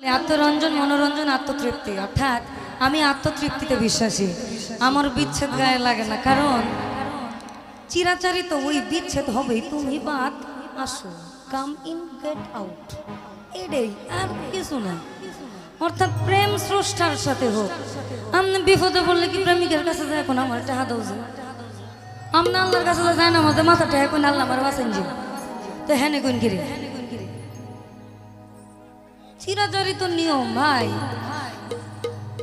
আত্মরঞ্জন, মনোরঞ্জন, আত্মতৃপ্তি। অর্থাৎ, আমি আত্মতৃপ্তিতে বিশ্বাসী। আমার বিচ্ছেদ গায়ে লাগে না, কারণ চিরাচারি তো ওই বিচ্ছেদ হবেই তুমি বাদ, আসো, কাম ইন, গেট আউট। এটাই, আর কিছু না। অর্থাৎ, প্রেম স্রষ্টার সাথে হোক। আপনি বিপদে বললে কি প্রেমিকের কাছে যায় এখন আমার টাহা দাও যে? আপনি আল্লাহর কাছে যায় না, আমাদের মাথাটা এখন আল্লাহ আমার বাসেন যে। তো হ্যাঁ কোন কিরে চিরাচরিত নিয়ম ভাই।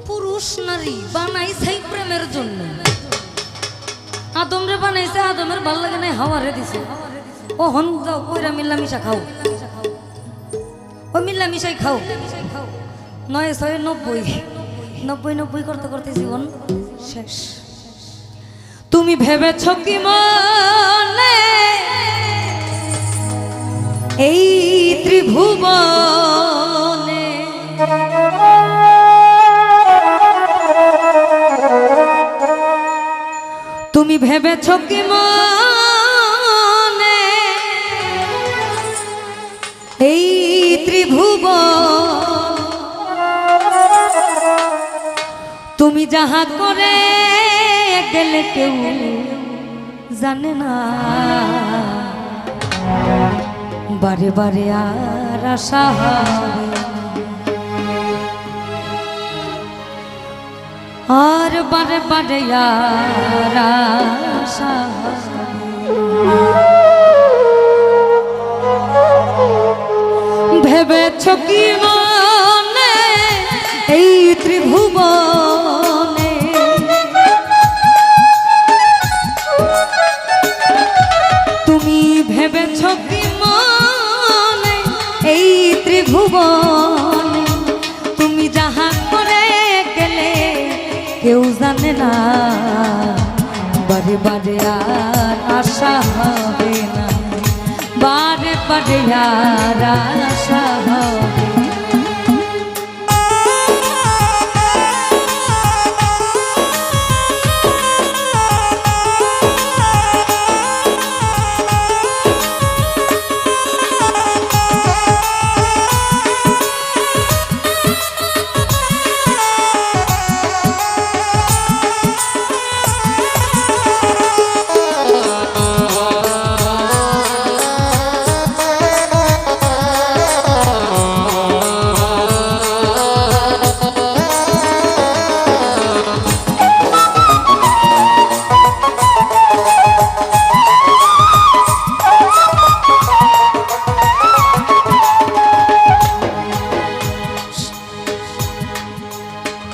পুরুষ নারী বানাইছে প্রেমের জন্য। আদমরে বানাইছে, আদমের ভালো লাগে নাই, হাওয়ারে দিছে। ও হন যাও, কইরা মিল্লামিশা খাও। ও মিল্লামিশাই খাও। নয় ছয় নব্বই নব্বই নব্বই করতে করতে জীবন শেষ। তুমি ভেবেছ কি মনে? এই ত্রিভুবনে তুমি ভেবেছ কি মনে? এই ত্রিভুব তুমি যাহা করে গেলে কেউ জানে না। বারে বারে আর আশা হবে বারে বারে আশা ভেবেছ কি মনে এই ত্রিভুবনে? বারে বারে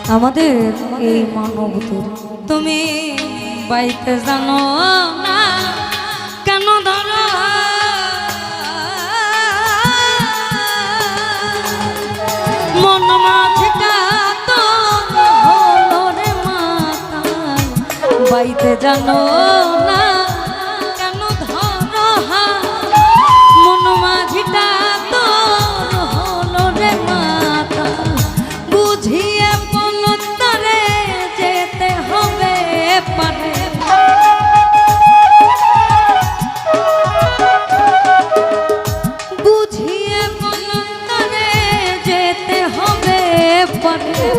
আমাদের এই মানবদের তুমি বাইতে জানো না কেন ধরো? মন বাইতে জানো না পারে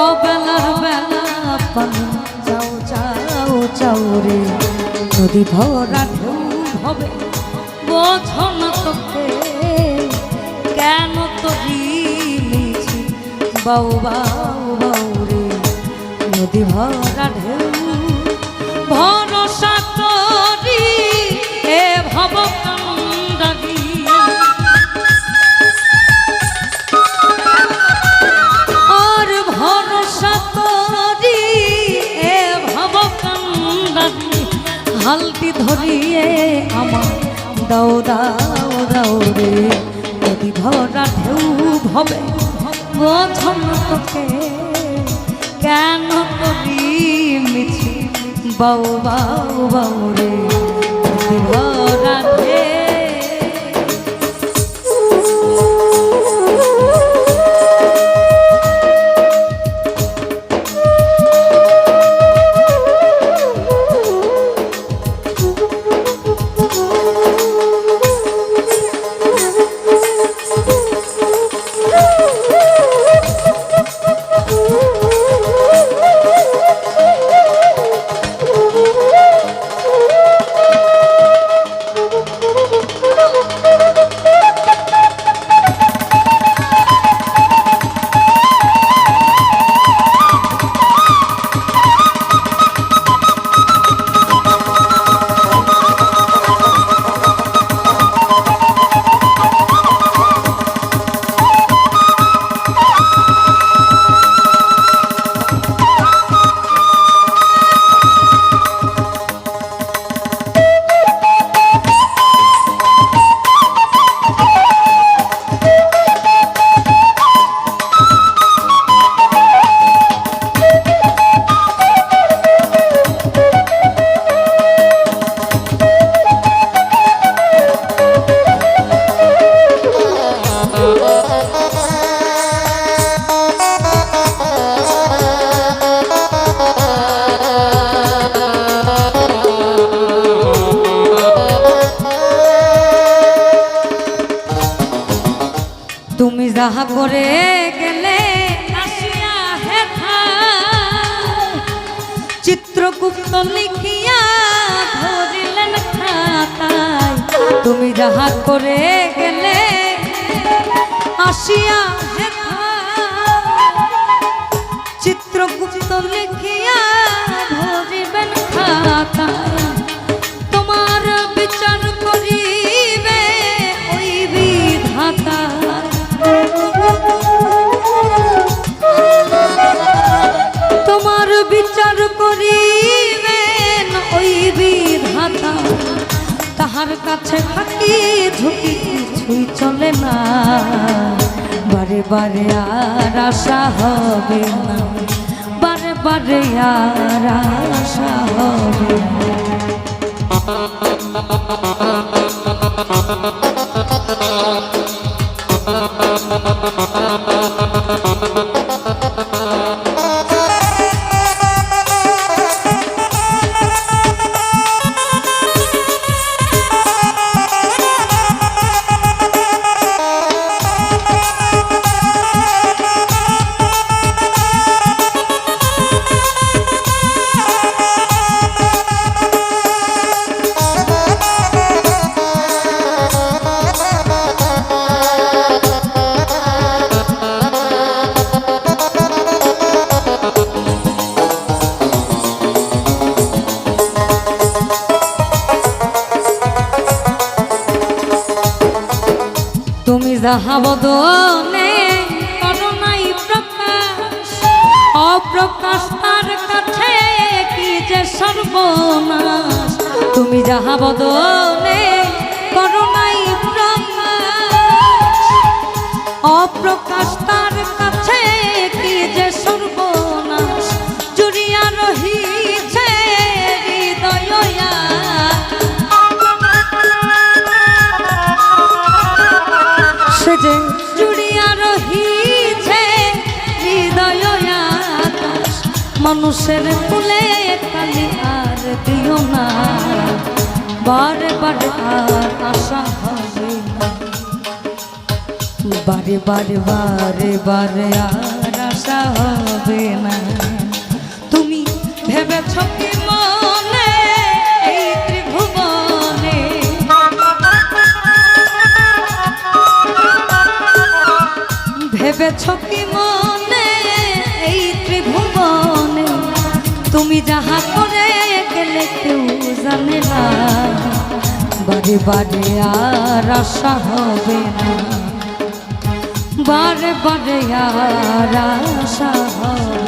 অবেলার বেলা পানে। যাও যাও যাও রে, যদি ভরা ঢেউ হবে বোঝন তোকে, কেন তো বাউ বাউ বাউ রে নদী ভরা ঢেউ বোঝন তোকে কেন করি মিছি? বাউ বাউ বাউ রে নদী যাহা করে গেলে আসিয়া তাহার কাছে থাকি, ঝুঁকি কিছুই চলে না। বারে বারে আর আশা হবে না। বারে বারে আর আশা হবে না। তুমি যাহা বদনে করোনাই প্রকাশ, অপ্রকাশ তার কাছে কি যে সর্বনাশ? তুমি যাহা বদনে করোনাই প্রকাশ, অপ্রকাশ তার কাছে মানুষের ফুলে খালি আর দিও না। বারে বারে আর আশা হবে বারে বারে বারে বারে আর আশা হবে না। তুমি ভেবেছ কি মনে এই ত্রিভুবনে? ভেবেছ কি মনে তুমি যাহা করে গেলে কেউ জানে না। বারে বারে আর আশা হবে না। বারে বারে আর আশা হবে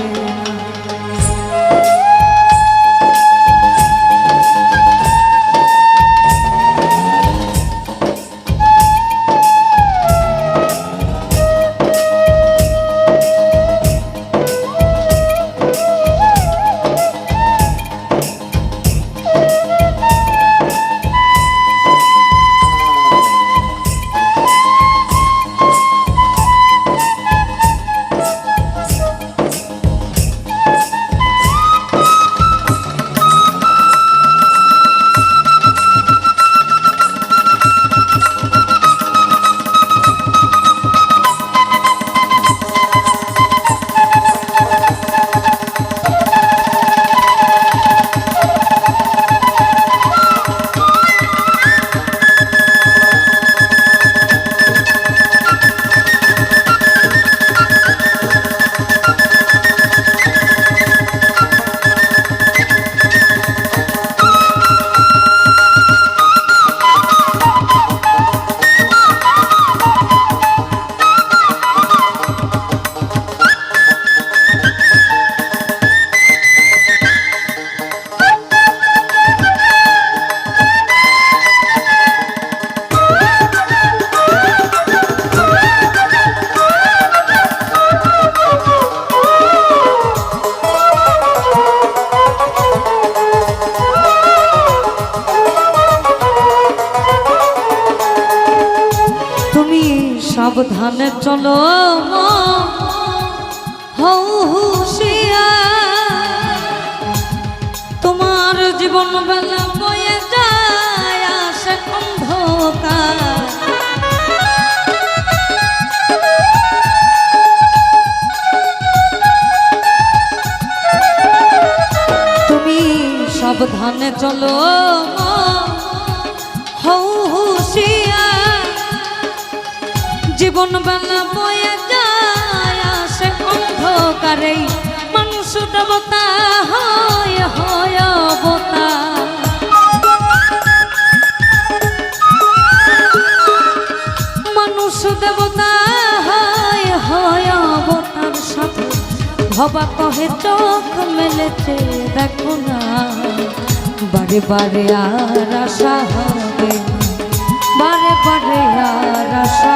সাবধানে চলো হুশিয়া তোমার জীবন বেলা বয়ে যায় আসে তুমি সাবধানে চলো দেবতা, হয় হয়, অবতার সাথে ভবা কহে, চোখ মেলেছে, দেখো না। বারে বারে আর আশা হবে। বারে বারে আর আশা